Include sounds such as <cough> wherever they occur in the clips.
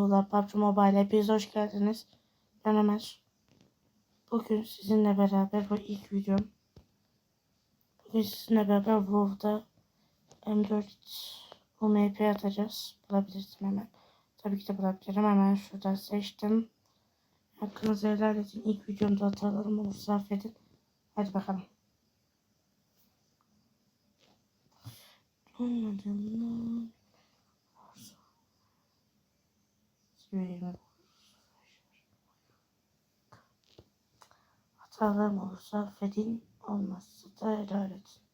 Merhabalar PUBG Mobile hepiniz hoş geldiniz. Ben Ömer. Bugün sizinle beraber bu ilk videom. Bugün sizinle beraber WoW'da M4 UMP atacağız. Bulabilirsin hemen. Tabii ki de bulabilirim. Hemen şuradan seçtim. Hakkınızı helal edin. İlk videomda hatalarım olursa affedin. Hadi bakalım. Olmadı Yüreğime Hatalarım olursa affedin, olmazsa da helal edin.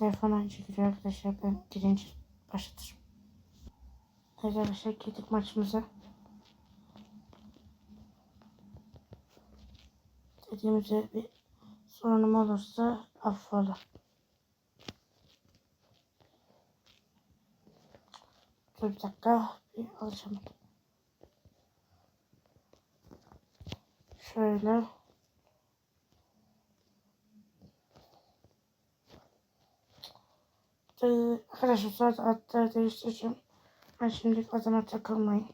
Telefon aynı şekilde arkadaşlar ben girince başlatırım. Arkadaşlar girdik maçımıza. Dediğim üzere bir sorunum olursa affola. Dur bir dakika bir alışamadım. Şöyle. Ee, arkadaşlar zaten adları değiştireceğim. Ben şimdi adama takılmayın.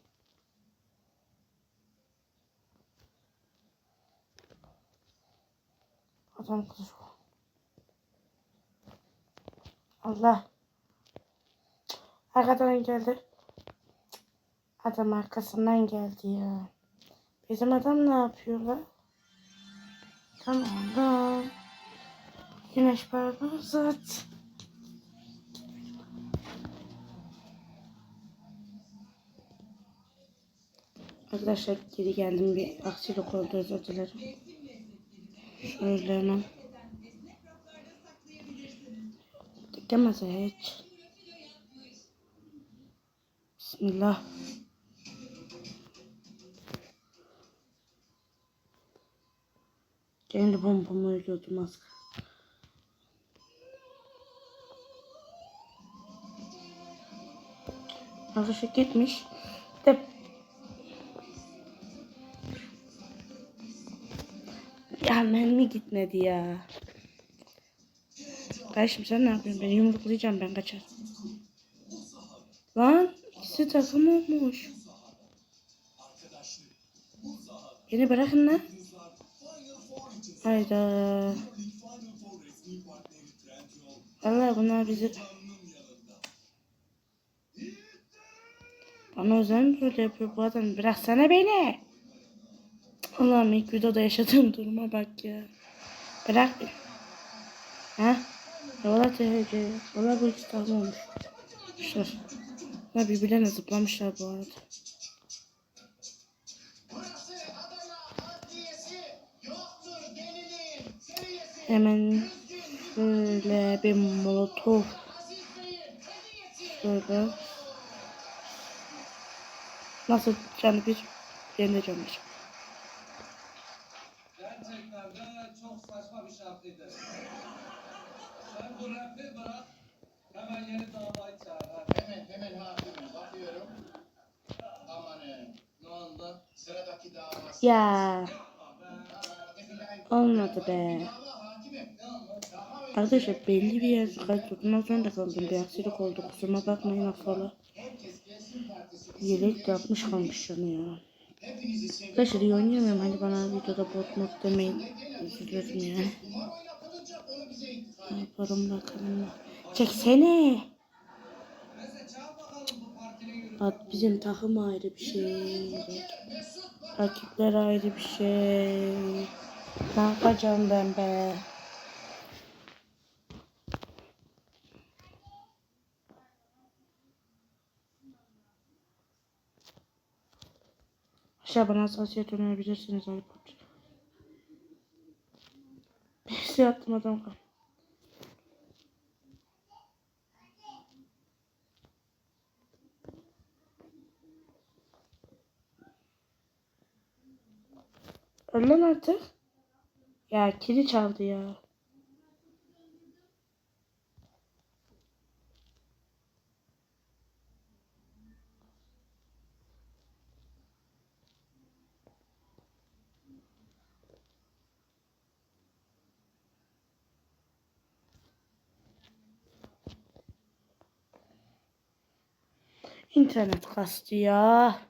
Adam kılıç Allah. Arkadan geldi. Adam arkasından geldi ya. Bizim adam ne yapıyor lan? Tamam. Güneş parmağı zaten. Arkadaşlar geri geldim bir aksilik oldu özür dilerim. Şöyle. Dikemez hiç. Bismillah. Kendi bombamı öldürdüm az. Arkadaşlar gitmiş. De Ya mermi gitmedi ya. Kardeşim sen ne yapıyorsun? Ben yumruklayacağım ben kaçar. Lan ikisi takım olmuş. Beni bırakın lan. Hayda. Allah bunlar bizi... Bana özel mi böyle yapıyor bu adam? Bıraksana beni. Allah'ım ilk videoda yaşadığım duruma bak ya. Bırak bir. Ha? Valla THC. Valla bu ikisi tahmin olmuş. Şur. Ya birbirlerine zıplamışlar bu arada. Hemen şöyle bir molotof şöyle nasıl canı bir yerine canı bir. Gerçekten de çok şarkıydı. Sen bu rapi bırak, hemen yeni damayı çağır. Hemen hemen hakimim bakıyorum. Amanın Ne oldu? sıradaki davası. Ya olmadı be. Arkadaşlar belli bir yer kaydetmem zorunda kaldım. Bir aksilik oldu. Kusuruma bakmayın affola. Yelek yapmış kalmış canı ya. Arkadaşlar iyi oynayamıyorum. Hani bana videoda bot mod demeyin. Üzülürüm intikal Ne yaparım bakalım. Çeksene. Bak bizim takım ayrı bir şey. Rakipler ayrı bir şey. Ne yapacağım ben be? Aşağı bana hassasiyet önerebilirsiniz iPod. <laughs> Birisi attım adam kal. Öl artık. Ya kili çaldı ya. İnternet kastı ya.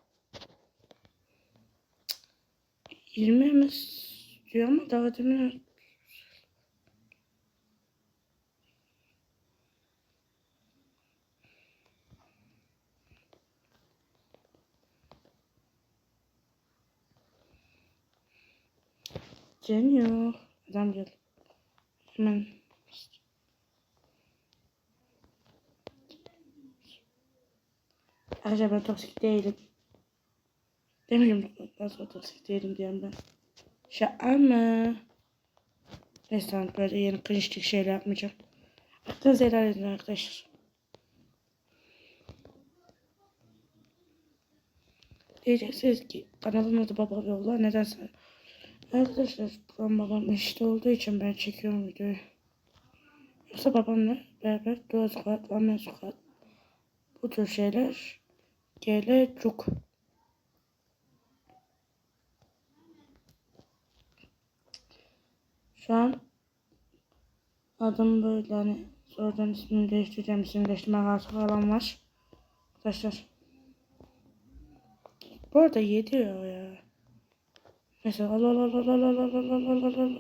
20 mi diyor ama daha demin Geliyor. Adam gel. Hemen. Arkadaşlar ben toksik değilim. Demiyorum nasıl toksik değilim diyorum ben. Şaka mı? Neyse tamam böyle yeni cringe'lik şeyler yapmayacağım. Aklınızı helal edin arkadaşlar. Diyeceksiniz ki kanalın adı Baba Yollar neden? Arkadaşlar babam babam işte olduğu için ben çekiyorum videoyu. Yoksa babamla beraber Dua Squad, One Squad bu tür şeyler gelecek. Şu an adım böyle hani sonradan ismini değiştireceğim. İsim değiştirme kartı falan var. Arkadaşlar. Bu arada yediyor ya. Al al al al al al al al al al al al.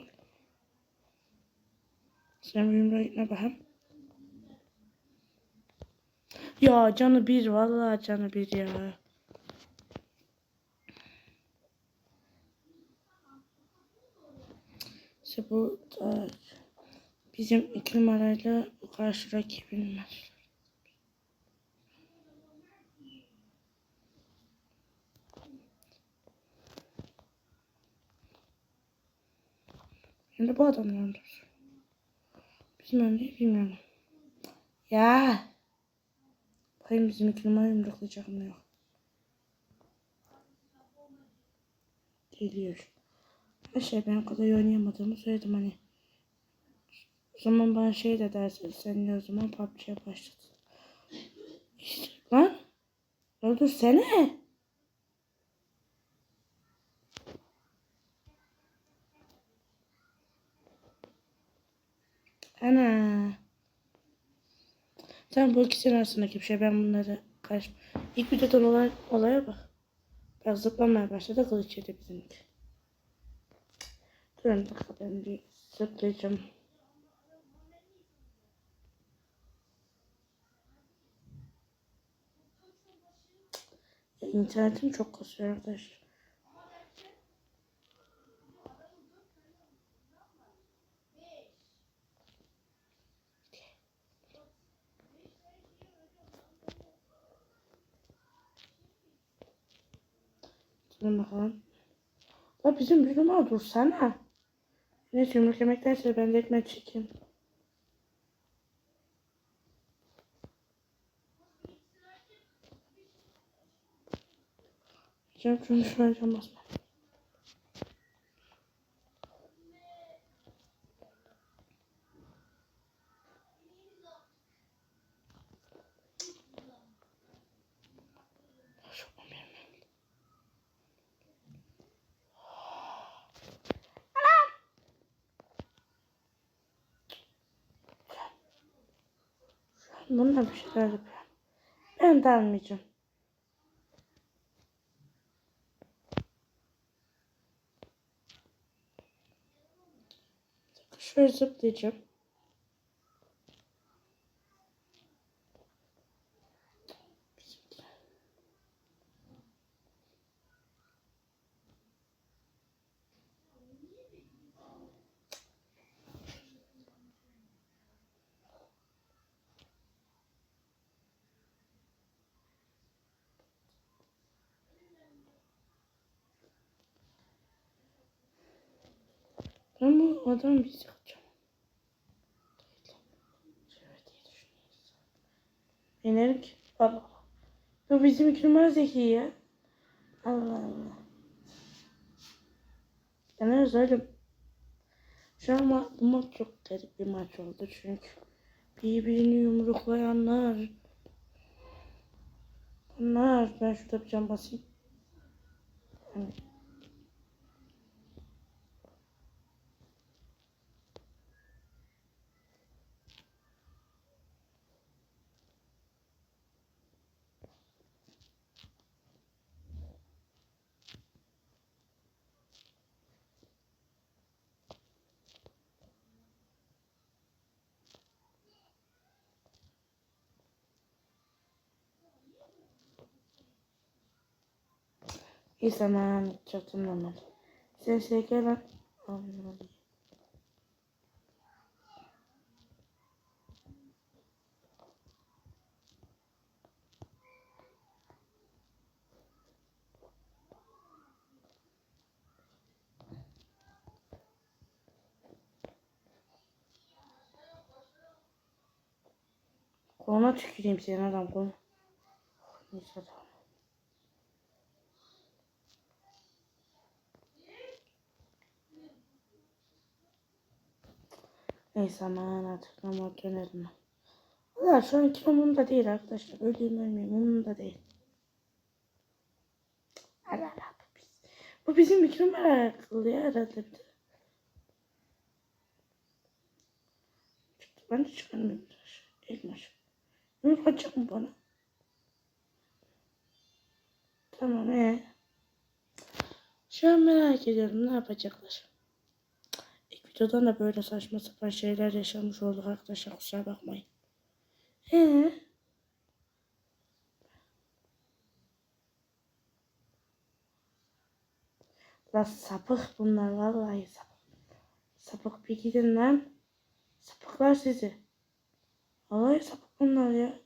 Sen benimle gitme bakayım. Ya canı bir vallahi canı bir ya. İşte bu da bizim iki numarayla karşı rakibim var. Şimdi bu adam yandır. Bizim öndeyi bilmiyorum. Ya. Bakayım bizim iki numara yumruklayacak mı yok. Geliyor. Her şey ben iyi oynayamadığımı söyledim hani. O zaman bana şey de dersin. Sen o zaman PUBG'ye başladın. İşte lan. Öldürsene. Ana. Sen bu ikisinin arasındaki bir şey. Ben bunları karşı... İlk videodan olay, olaya bak. Bak zıplamaya başladı. Kılıç yedi bizimki. Durun ben bir zıplayacağım. Ya, İnternetim çok kasıyor arkadaşlar. Durun bakalım. La bizim bir numara dursana. Neyse yumruk yemektense ben de ekmek çekeyim. Canım şunu cam basma. Bununla bir şeyler yapıyorum. Ben de almayacağım. Şöyle zıplayacağım. Ben bu diye düşünüyoruz. Benim ki baba. Bu bizim iki numara zeki ya. Allah Allah. Ben özledim. Şu an ma bu maç çok garip bir maç oldu çünkü birbirini yumruklayanlar. Bunlar ben şurada bir cam basayım. Evet. Ben anlatacaktım normal. Sesle gelen... Aman Koluna tüküreyim senin adam konu. Neyse tamam. Neyse aman artık normal dönerim. Valla şu an kim umurumda değil arkadaşlar. Öleyim ölmeyeyim umurumda değil. Allah Allah bu biz. Bu bizim mikro meraklı ya herhalde bir. Ben de çıkarmayayım. İlginç. Ne yapacak mı bana? Tamam ee. Şu an merak ediyorum ne yapacaklar. Videodan da böyle saçma sapan şeyler yaşamış olduk arkadaşlar kusura bakmayın. Ee? La sapık bunlar vallahi sapık. Sapık bir gidin lan. Sapıklar sizi. Vallahi sapık bunlar ya.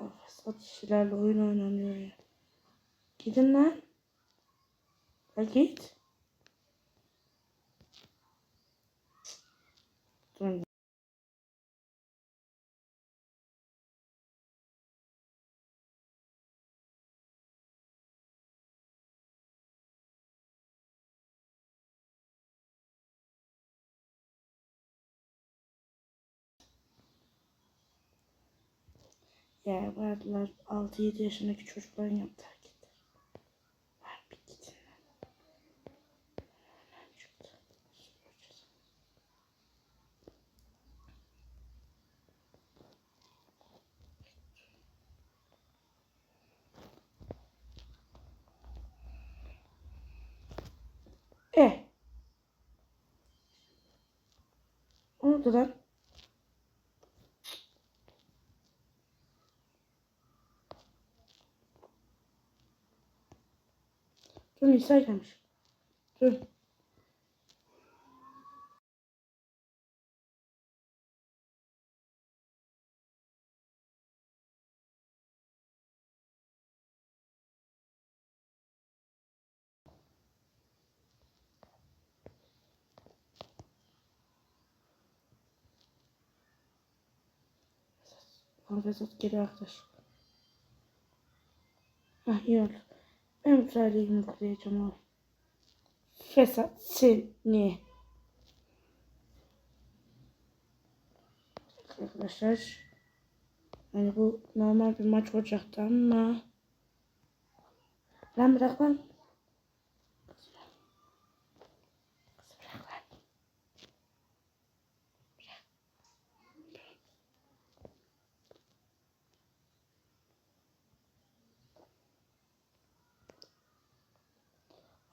Of, Fesat kişilerle oyun oynanıyor ya. Gidin lan. La git. Durun. Ya vardılar 6-7 yaşındaki çocukların yaptığı hareketler. Var bir gidin. E. Oldu lan? Dur Nisa gelmiş. Dur. Vesat geri arkadaş. Hah iyi oldu. Yumruklayacağım abi. Fesat seni. Arkadaşlar. Yani bu normal bir maç olacaktı ama. Lan bırak.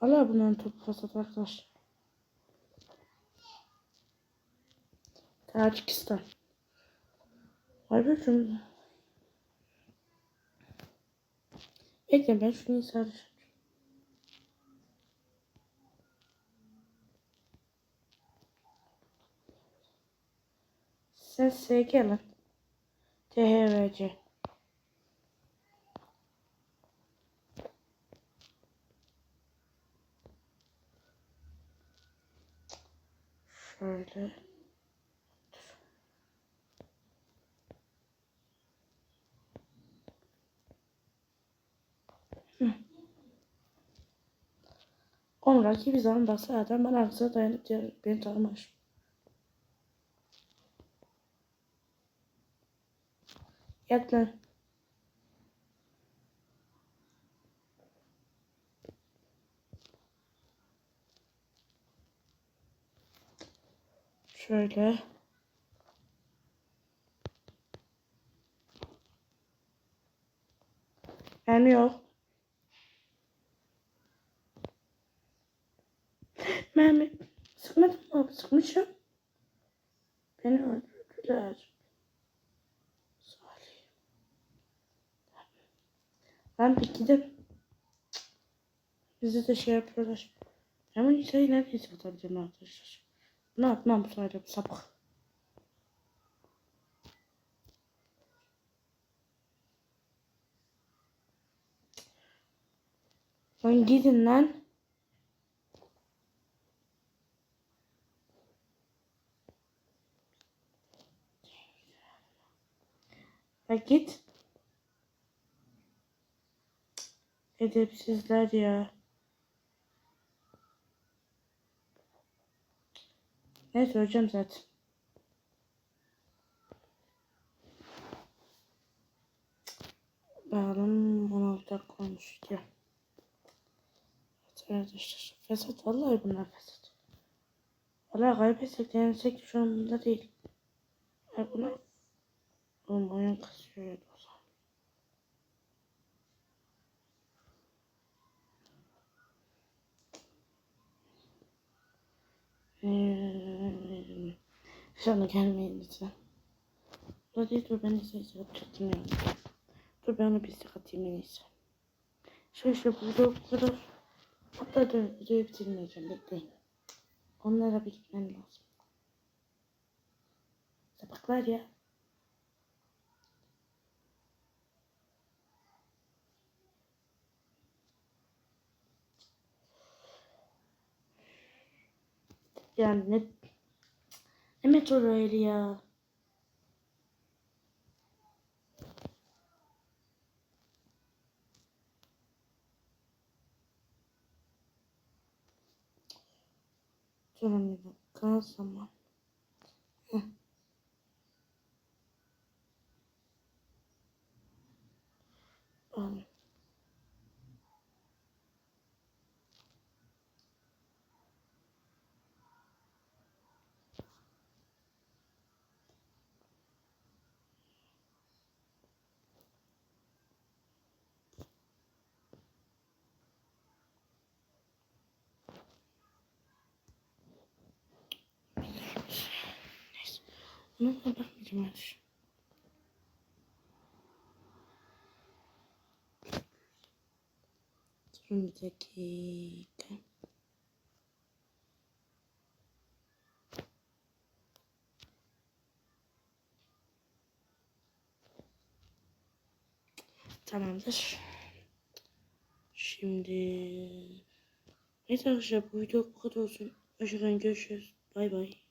Hala bunların topu fasat arkadaşlar. Tacikistan. Şunu. Bekle ben şunu sarı. Sen SG lan. THVC. Şöyle. Hı. Oğlum rakibi zaman baksa adam bana arkasına dayanıp diğer beni tanımış. Yat lan. Şöyle. Hem yok. Mermi sıkmadım mı? Sıkmışım. Beni öldürdüler. Salih. Ben bir gidip bizi de şey yapıyorlar. Ama Nisa'yı neredeyse atabilirim arkadaşlar. Ne atmam bir sapık. Lan gidin lan. Ya git. Edepsizler ya. Ne söyleyeceğim zaten. Bağlam 16 dakika olmuş diyor. Evet arkadaşlar. Fesat vallahi bunlar fesat. Vallahi kaybetsek de yensek şu an bunda değil. Buna Oğlum oyun kasıyor o zaman. Sana gelmeyin lütfen. Değil dur ben de yapacaktım yani. Dur ben onu bir sık atayım en iyisi. Şöyle şöyle burada bu kadar. Hatta dur videoyu bitirmeyeceğim bekleyin. Onlara bir gitmem lazım. Sapıklar ya. Yani ne ne metro öyle ya. Durun bir dakika Bununla bakmayacağım artık. Durun bir dakika. Tamamdır. Şimdi neyse arkadaşlar bu video bu kadar olsun. Hoşçakalın görüşürüz. Bay bay.